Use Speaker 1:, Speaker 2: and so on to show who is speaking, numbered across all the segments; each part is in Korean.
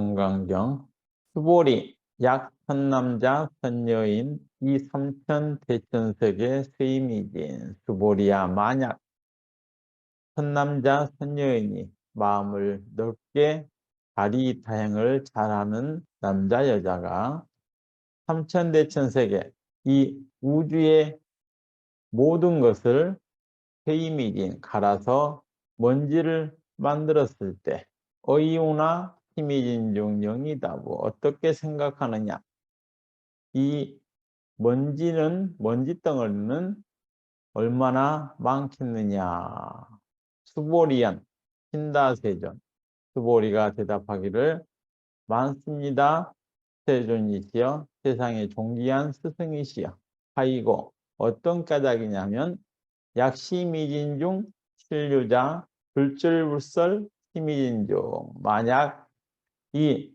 Speaker 1: 건강경. 수보리 약 선남자 선여인 이 삼천 대천석의 스이미진. 수보리야 만약 선남자 선여인이 마음을 넓게 다리 다행을 잘하는 남자 여자가 삼천 대천세계 이 우주의 모든 것을 페이미진 갈아서 먼지를 만들었을 때 어이우나 힘이진 중 영이다고 어떻게 생각하느냐? 이 먼지는 먼지 덩어리는 얼마나 많겠느냐? 수보리안 신다세존. 수보리가 대답하기를 많습니다. 세존이시여 세상의 존귀한 스승이시여. 하이고 어떤 까닭이냐면 약시미진 중 신류자 불철불설 힘이진 중. 만약 이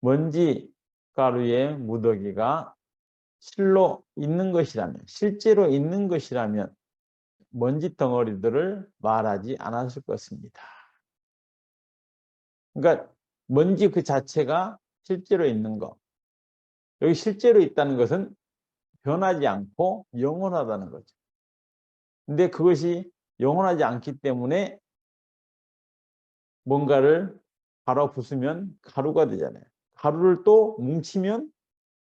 Speaker 1: 먼지 가루의 무더기가 실로 있는 것이라면 실제로 있는 것이라면 먼지 덩어리들을 말하지 않았을 것입니다. 그러니까 먼지 그 자체가 실제로 있는 것. 여기 실제로 있다는 것은 변하지 않고 영원하다는 거죠. 근데 그것이 영원하지 않기 때문에 뭔가를 갈아 부수면 가루가 되잖아요. 가루를 또 뭉치면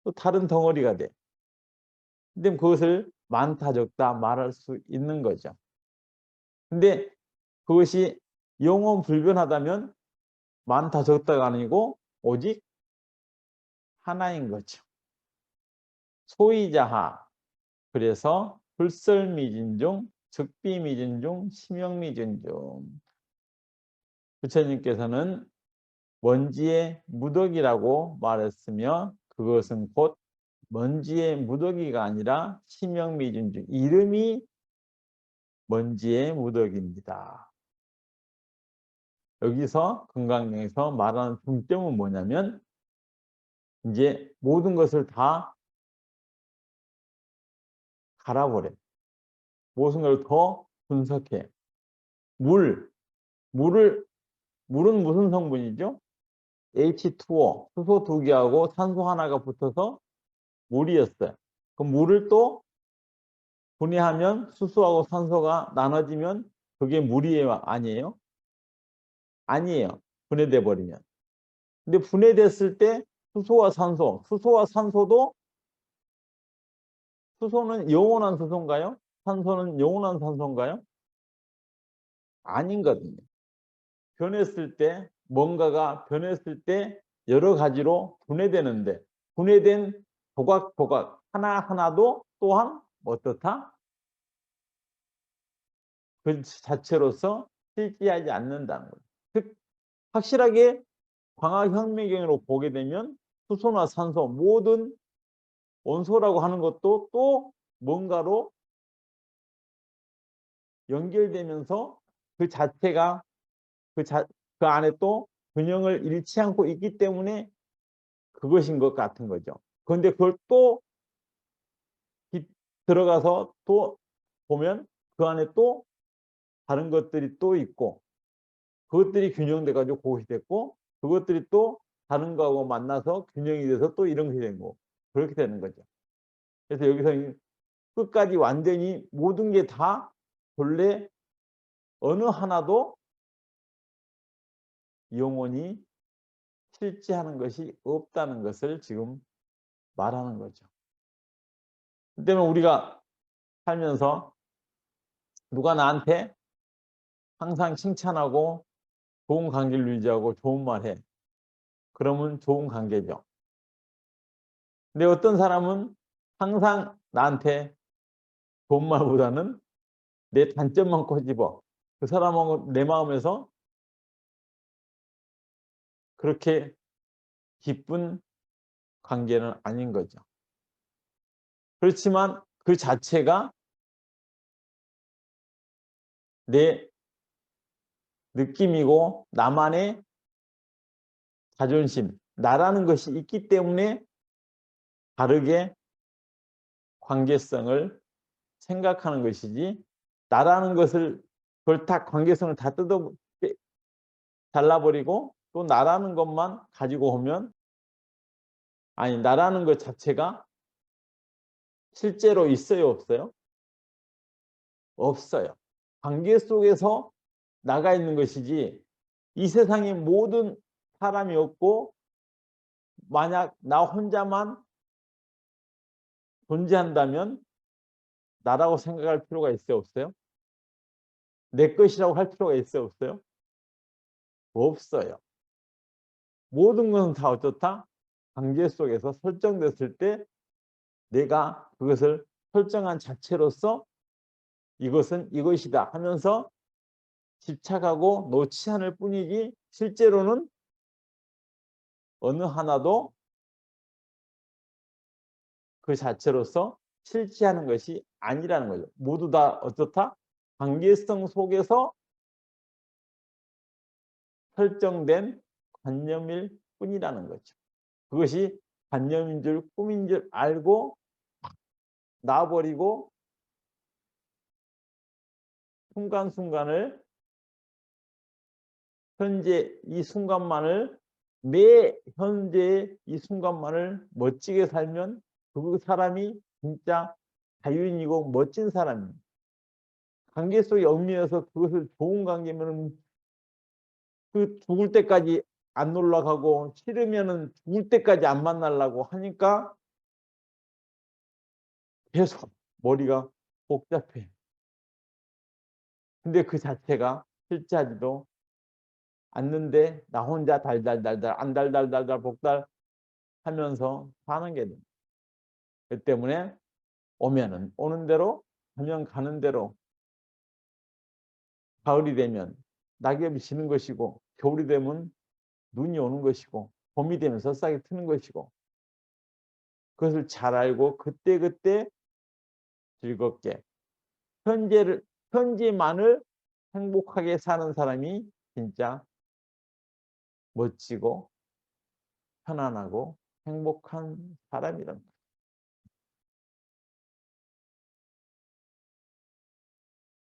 Speaker 1: 또 다른 덩어리가 돼. 근데 그것을 많다 적다 말할 수 있는 거죠. 근데 그것이 영원 불변하다면 많다 적다가 아니고 오직 하나인 거죠. 소이자하 그래서 불설미진 중 즉비미진 중 심영미진 중 부처님께서는 먼지의 무더기라고 말했으며 그것은 곧 먼지의 무더기가 아니라 심영미진 중 이름이 먼지의 무더기입니다. 여기서 건강경에서 말하는 중점은 뭐냐면 이제 모든 것을 다 갈아버려. 모든 걸 더 분석해. 물, 물을, 물은 무슨 성분이죠? H2O, 수소 두 개하고 산소 하나가 붙어서 물이었어요. 그 물을 또 분해하면 수소하고 산소가 나눠지면 그게 물이에요? 아니에요? 아니에요. 분해돼 버리면. 근데 분해됐을 때 수소와 산소, 수소와 산소도 수소는 영원한 수소인가요? 산소는 영원한 산소인가요? 아닌 거든요. 변했을 때 뭔가가 변했을 때 여러 가지로 분해되는데 분해된 조각조각 하나하나도 또한 어떻다? 그 자체로서 실지하지 않는다는 거예요. 즉 확실하게 광학혁명경으로 보게 되면 수소나 산소 모든 원소라고 하는 것도 또 뭔가로 연결되면서 그 자체가 그, 자, 그 안에 또 균형을 잃지 않고 있기 때문에 그것인 것 같은 거죠. 그런데 그걸 또 들어가서 또 보면 그 안에 또 다른 것들이 또 있고 그것들이 균형돼 가지고 그것이 됐고 그것들이 또 다른 거하고 만나서 균형이 돼서 또 이런 게 된 거고 그렇게 되는 거죠. 그래서 여기서 끝까지 완전히 모든 게 다 본래 어느 하나도 영원히 실제하는 것이 없다는 것을 지금 말하는 거죠. 때문에 우리가 살면서 누가 나한테 항상 칭찬하고 좋은 관계를 유지하고 좋은 말 해. 그러면 좋은 관계죠. 근데 어떤 사람은 항상 나한테 좋은 말보다는 내 단점만 꼬집어. 그 사람하고 내 마음에서 그렇게 기쁜 관계는 아닌 거죠. 그렇지만 그 자체가 내 느낌이고 나만의 자존심, 나라는 것이 있기 때문에 다르게 관계성을 생각하는 것이지 나라는 것을 그걸 다 관계성을 다 뜯어 잘라버리고 또 나라는 것만 가지고 오면 아니 나라는 것 자체가 실제로 있어요 없어요? 없어요. 관계 속에서 나가 있는 것이지 이 세상에 모든 사람이 없고 만약 나 혼자만 존재한다면 나라고 생각할 필요가 있어요 없어요? 내 것이라고 할 필요가 있어요 없어요? 없어요. 모든 것은 다 어떻다? 관계 속에서 설정됐을 때 내가 그것을 설정한 자체로서 이것은 이것이다 하면서 집착하고 놓지 않을 뿐이지 실제로는 어느 하나도 그 자체로서 실체하는 것이 아니라는 거죠. 모두 다 어떻다? 관계성 속에서 설정된 관념일 뿐이라는 거죠. 그것이 관념인 줄 꿈인 줄 알고 놔버리고 순간순간을 현재 이 순간만을 매 현재의 이 순간만을 멋지게 살면 그 사람이 진짜 자유인이고 멋진 사람입니다. 관계 속에 얽매여서 그것을 좋은 관계면 그 죽을 때까지 안 놀러가고 싫으면은 죽을 때까지 안 만나려고 하니까 계속 머리가 복잡해. 근데 그 자체가 실제하지도 않는데 나 혼자 달달달달 안 달달달달 복달 하면서 사는 게 됩니다. 그 때문에 오면은 오는 대로 가면 가는 대로 가을이 되면 낙엽이 지는 것이고 겨울이 되면 눈이 오는 것이고 봄이 되면 새싹이 트는 것이고 그것을 잘 알고 그때그때 즐겁게 현재를 현재만을 행복하게 사는 사람이 진짜 멋지고 편안하고 행복한 사람이랍니다.